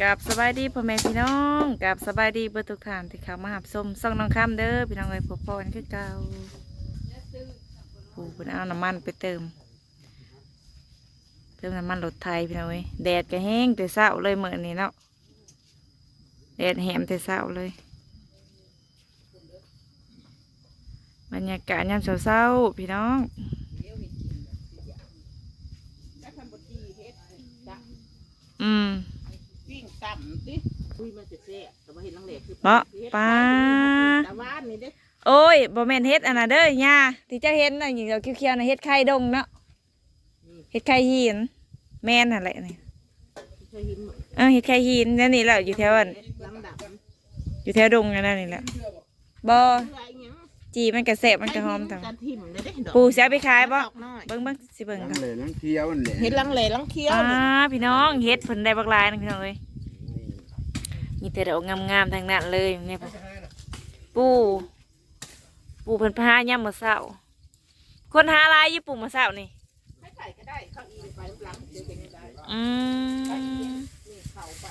กับสบายดีพ่อแม่พี่น้องกับสบายดีเบอร์ทุกท่านที่เข้ามาหับส้มซ่องน้องข้ามเด้อพี่น้องเอ้ยพบพอนคือเก่าผู้เพิ่นเอาน้ำมันไปเติม เติมน้ำมันรถไทยพี่น้องเอ้ยแดดก็แห้งแต่เช้าเลยเมื่อนี้เนาะแดดแหมแต่เช้าเลยบรรยากาศยามเช้าๆพี่น้องอืม วิ่งต่ำดิอุ้ยมันจะแซ่บแต่ว่าเห็นลังเลคือเนาะป้าตะวันนี่เด้โอ้ยบ่แม่นเฮ็ดอันน่ะเด้อย่าที่เจ้าเห็นน่ะอย่างเขียวๆน่ะเฮ็ดไข่ดงเนาะเฮ็ดไข่หิน แม่นนั่นแหละนี่เคยเห็นหมดเออเฮ็ดไข่หินนั่นนี่แหละอยู่แถวอันลังดับอยู่แถวดงนั่นนี่แหละบ่เพื่ออีหยังจีมันก็แสบมันก็หอมตามการทิ่มเลยเด้ดอกปู่สิเอาไปขายบ่ดอกน้อยเบิ่งเบิ่งสิเบิ่งน้กันำเลยน้ำเคี้ยวนั่นแหละเห็นลังเลลังเคี้ยวป้านี่พี่น้องเฮ็ดเพิ่นได้บักหลายนึงพี่น้องเอ้ย มีแต่ดอกงามๆทั้งนั้นเลยเนี่ยปู่ปู่เพิ่นพายามมื้อเช้าคนหาหลายอยู่ปู่มื้อเช้านี่ให้ไก่ก็ได้เข้าอีไปหลังเดี๋ยวจะได้อืมนี่เข้าไป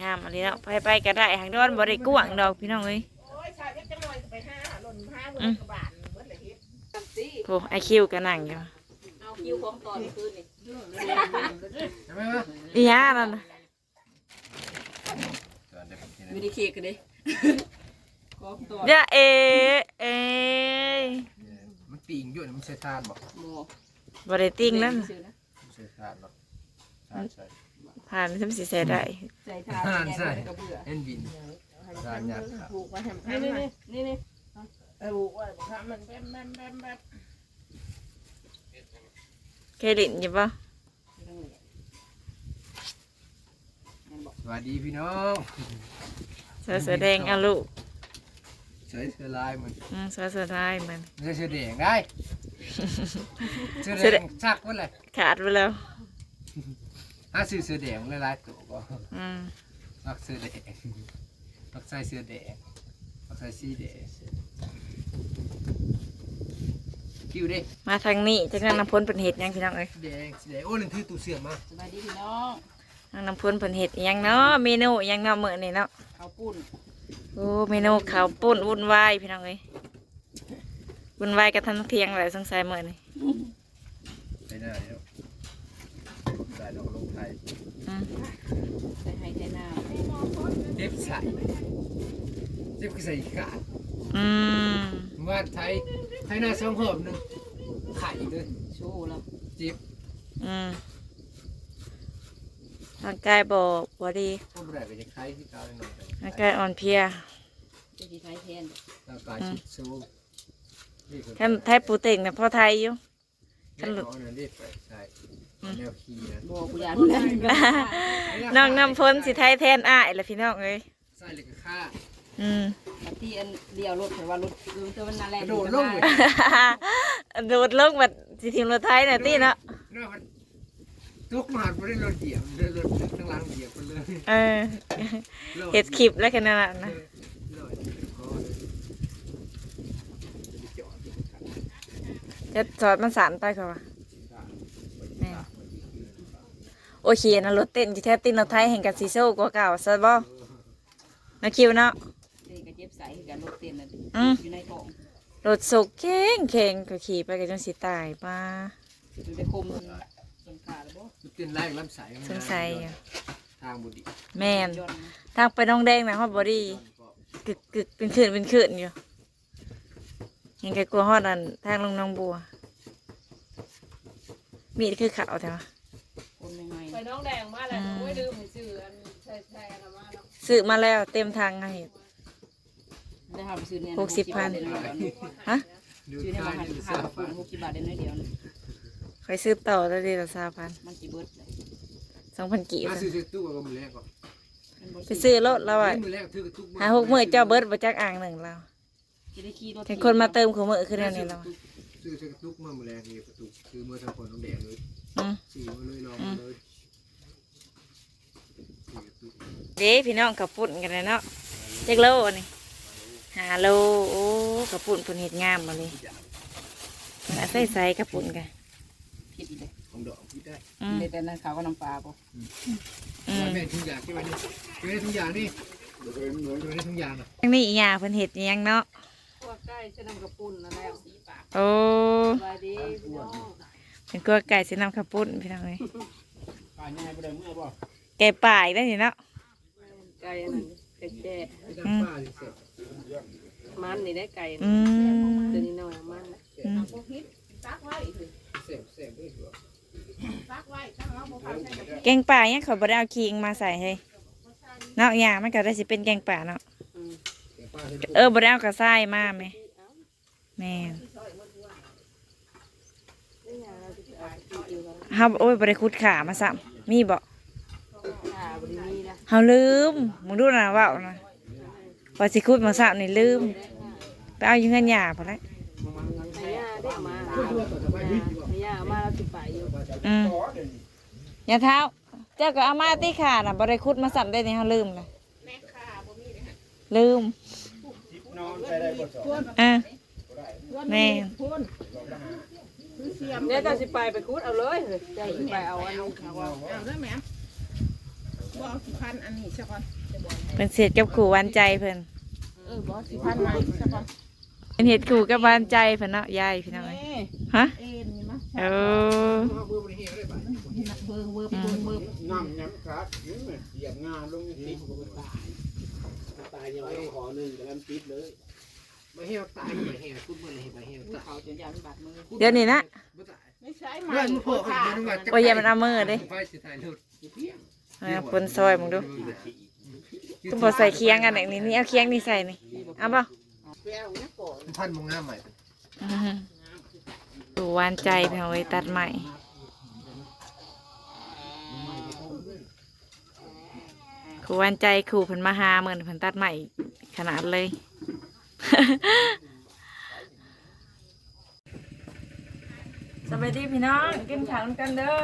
งามอะไรเนาะไปไปๆก็ได้หางดอนบ่ได้กว้างดอกพี่น้องเอ้ยโอ้ยชายเล็กจังหน่อยไปห้าหล่นห้าเงินกระบาลเบิดเลยเฮ็ดตันตีโอ้ไอคิวก็นั่งอยู่เอาคิวของตอนคืนนี่เรื่ องเลยใช่ไหมวะอีหยานั่นน่ะมีดีเคกันดิของตอนอย่าเอเอยมันปีงอยู่นะมันใช่ทานบอกโมบ่ได้ติ้งนั่นซื้อนะมันใช่ทานบอกทานใช่ผ่านทำสิใส่ได้ใส่ทานทานใช่กระเบื่อเอ็นบินทานยัดครับผูกไว้แหมนี่นี่นี่นี่เออผูกไว้ทำมันแบมแบมแบมแบมเคยเลินอยู่บ่ สวัสดีพี่น้องเสื้อเสื้อแดงเอาลูกใส่เสื้อลายมันอืมเสื้อเสื้อลายมันใส่เสื้อแดงได้เสื้อเสื้อแดแดงงซักไว้เลยขาดไปแล้วถ้าซื้อเสื้อแดงหลายๆตัวก็อืมมักเสื้อแดงมักใส่เสื้อแดงมักใส่สีแดงคิวเด้มาทางนี้จากนั้นน้ำพ้นเป็นเห็ดหยังพี่น้องเอ้ยแดงสีแดงโอ้นั่นคือตู้เสื้อมาสบายดีพี่น้อง ทางน้ำพ้นเป็นเห็ดหยังเนาะเมนูหยังเนาะมื้อนี้เนาะข้าวปุ้นโอ้เมนูข้าวปุ้นวุ่นวายพี่น้องเอ้ยวุ่นวายกับทันเที่ยงแหละสงสัยมื้อนี้ไปได้แล้วใส่ดอกลงไทยอืมใส่ไฮไทน้เจ็บใส่เจ็บคือใส่กาดอืมว่าไทยไทยหน้าสองหอบหนึงไข่เลยำชูแล้วเจ็บอืม ร่างกายบ่บ่ดีพวกแรกก็จะไข่ที่เกาเลยหน่อยร่างกายอ่อนเพลียจะดีไทยแทนร่างกายชิดซูนี่คือท่านไทยปูเต็งนะพ่อไทยอยู่ท่านหลุดนั่นเรียกไปใช่แนวคีย์นะบัวกุยานนั่นน้องน้ำพ้นสิไทยแทนอ้ายละพี่น้องเอ้ยใส่เหล็กฆ่าอืมที่อันเดียวรถแต่ว่ารถรถตัวมันนั่นแหละกระโดดลงเลยโดดลงบัดสิทีมรถไทยน่ะตี้เนาะ เนาะมันทุกมหาดไม่ได้รถเหยียบได้รถข้างหล่างเหยียบไปเลยเออเฮ็ดคลิปแล้วกันนั่นน่ะนะลอยคอเลยจะไปจอดอยู่ข้างจะจอดมันสานไปเขาว่าแม่นโอเคนะรถเต้นที่แท้ตินรถไทยแห่งกับซีโซ่กว่าเก่าซะบ่นะคิวเนาะเด็กก็เจ็บใส่กันรถเต็มเลยอืมอยู่ในกล่องรถสุกเข่งเข่งก็ขี่ไปก็จนสิตายป้าอยู่ในคมสงขาแล้วบ่ มันเป็นแรงลำไส้สงสัยอยู่ทางบุรีแม่นย้อนทางไปน้องแดงนะฮอดบอดี้กึกกึกเป็นขืนเป็นขืนอยู่ยังไงกลัวฮอดอันทางลงน้องบัว มีดคือขาวใช่ไหมคนใหม่ไปน้องแดงมาแล้วโอ้ยลืมให้ซื้ออันแช่แช่นะมาเนาะซื้อมาแล้วเต็มทางให้เห็ดๆได้หาไปซื้อเนี่ยหกสิบพันฮะดูซื้อเนี่ยท้ามาหาดูหาซาปูฟ้านหกสิบบาทได้น้อยเดียวนะ คอยซื้อต่อแล้วดีละสามพันมันจีเบิร์ดเลยสองพันกี่ถ้าซื้อตู้ก็มือแรกก่อนมันบ่ไปซื้อรถแล้วอะมือแรกถือกระตุกหาหกมือเจ้าเบิร์ดมาจากอ่างหนึ่งแล้วจะได้ขี่รถเห็นคนมาเติมของมือขึ้นแล้วนี่แล้วซื้อกระตุกมามือแรกนี่กระตุกคือมือทางคนน้องแดงเลยอืม สี่มาเลยลองเลยสี่กระตุกเด้พี่น้องกับปุ่นกันเลยเนาะเจ็กโลนี่หาโลโอ้กับปุ่นปุ่นเห็ดงามมาเลยอาใส่ใส่กับปุ่นกัน ผิดอีกเลยของดอกพี่ได้อืมแต่นั้นเขาก็น้ำปลาป่ะอือืมแม่ทุกอย่างที่วันนี้ที่วันนี้ทุกอย่างนี่ที่วันนี้ทุกอย่างอะทางนี้อีหยาเพิ่นเฮ็ดอิหยังเนาะพวกใกล้จะนำกระปุ่นแล้วแล้วสีปากโอ้สบายดีพี่น้องเป็นกัวไก่สินำข้าวปุ้นพี่น้องเอ้ยป่านยังไงบ่ได้เมื่อบ่ไก่ป่าอีกแล้วนี่เนาะไก่นั่นไก่แจ้ที่ทำป้าเสร็จมันนี่ได้ไก่อืมตัวนี้น้อยมันนะ อืมเสร็จเสร็จด้วยหัวแกงป่าเนี่ยเขาบ่ได้เอาคิงมาใส่ให้เนาะหยามันก็ได้สิเป็นแกงป่าเนาะอืมเดี๋ยวป้าจะเออบ่ได้เอากระซ้ายมาแม่แม่นนี่ยเราจะเอาไปกินกันเฮาโอ้ยบ่ได้ขุดขามาซ้ำมีบ่ขาบริมีนะเฮาลืมมึงดูนะเว้านะพอสิขุดมาซ้ำนี่ลืมไปเอาอยู่เงินหยาพุ่นแหละไอ้ย่าได้มาไอ้ย่ามาเรา สิไปอยู่อืมอย่าเท้า เจ้าก็เอามาติขาน่ะบ่ได้ขุดมาซ้ำได้นี่เฮาลืมเลยลืมนอนใส่ได้บ่สองอะแม่นเนี่ยจะสิไปไปคุดเอาเลยจะสิไปเอาอันนี้เอาได้ไหมบ่เอาสิพันอันนี้ซะก่อนเพิ่นเสร็จกับขู่หวานใจเพิ่นเออบ่สิพันใหม่ซะก่อนเป็นเฮ็ดขู่กับหวานใจเพิ่นเนาะยายพี่น้องเอ้ยนี่ฮะเอ็นนี่มั้ย เออเบอร์เฮียได้ป่ะเบิ่งเบิ่งเบิ่งเบิ่งน้ำย้ำครับนี่มันเหยียบงาลงติดตายตายยังไงขอหนึ่งแต่ล้วติดเลยบริเฮียตายบริเฮียพูดเมื่อไรบริเฮียตายเขาจนยันบาดมือเดี๋ยวนี้นะไม่ตายไม่ใช่เพื่อนมึงโผล่ขาดูว่าโอ้ยอย่ามันเอามือเด้ไฟสิถ่ายรูปนซอยมึงดูต้องบ่ใส่เคียงกันนี่นี่เอาเคียงนี่ใส่นี่เอาบ่แก้วเนี่ยก่อนพันมองงาใหม่ ขูวานใจพี่น้องเอ้ตัดใหม่ขู่วานใจขู่เพิ่นมาหาเหมือนเพิ่นตัดใหม่ขนาดเลยสวัสดีพี่น้องกินข้าวกันเด้อ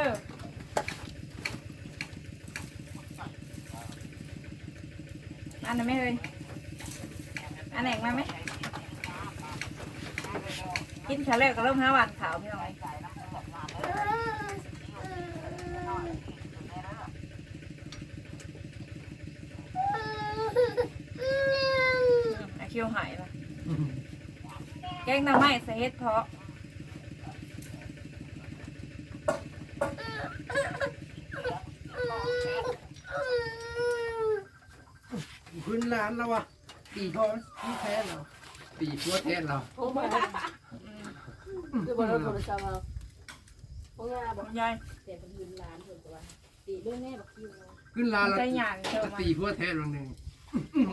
อันนั้นไหม่เลยอันแหนมาไหม กินข้าวแล้วก็เริ่มหาหวานขาวพี่น้องไอคิวหายละแกงหน้ำไม้ใส่เห็ดเพาะพื้นร้านแล้ววะปีพอพี่แทนเราปีพัวแทนเรา โอ้มาจะบอกเราโทรศัพท์เอาพวกงาบอกยายแต่เป็นยืนร้านเพิ่นก็ว่าตีเรื่องแน่บักคิวเนาะขึ้นร้าเราใจหยางเจอมาตีพัวแทนเราหนึ่ง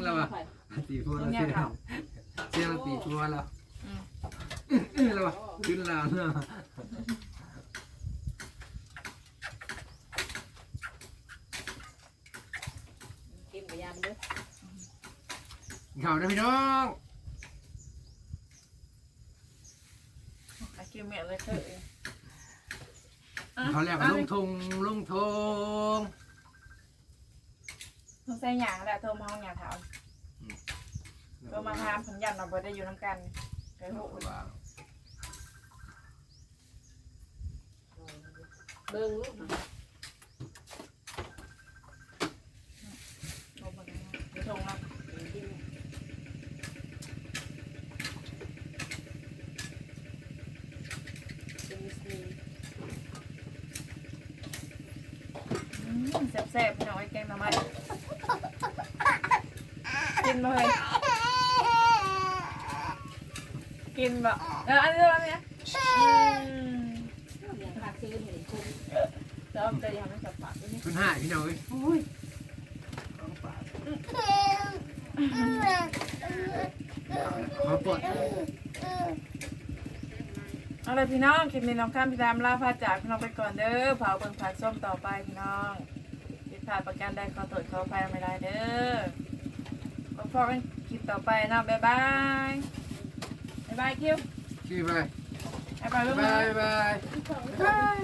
เราวะตีพัวเราเสียเสียเราตีพัวเราเราวะขึ้นร้านเรากินกับยามเด้อข่าวนะพี่น้อง ไอคิวเมียเลยเถอะ เขาเรียกลงทงลงทงต้องใส่หยางแหละโทรมาห้องหยางถามโทรมาถามผมยันเราบ่ได้อยู่น้ำกันไปหูเบิ่งลูก โทรมาไปส่งเรา เป็นมิสนี อืม แซ่บๆพี่น้องไอ้แกงหน่อไม้กินบ่เลยกินบ่เอออันนี้อันนี้อืมอย่างภาคซื้อเห็นคนแล้วจะยังไม่จับปากด้วยนี่คุณห้าพี่น้องเอ้ยอุ้ยขอปลดเอาเลยพี่น้องคลิปนี้น้องข้ามพี่ตามลาพาจากพี่น้องไปก่อนเด้อเผาเบิ่งผักส้มต่อไปพี่น้องผิด พลาดประการใดขอโทษขออภัยไม่ได้เด้อพบกันคลิปต่อไปเนาะบ๊ายบายบ๊ายบายคิวชื่อไปบ๊ายบายลูกบายบายบ๊ายบาย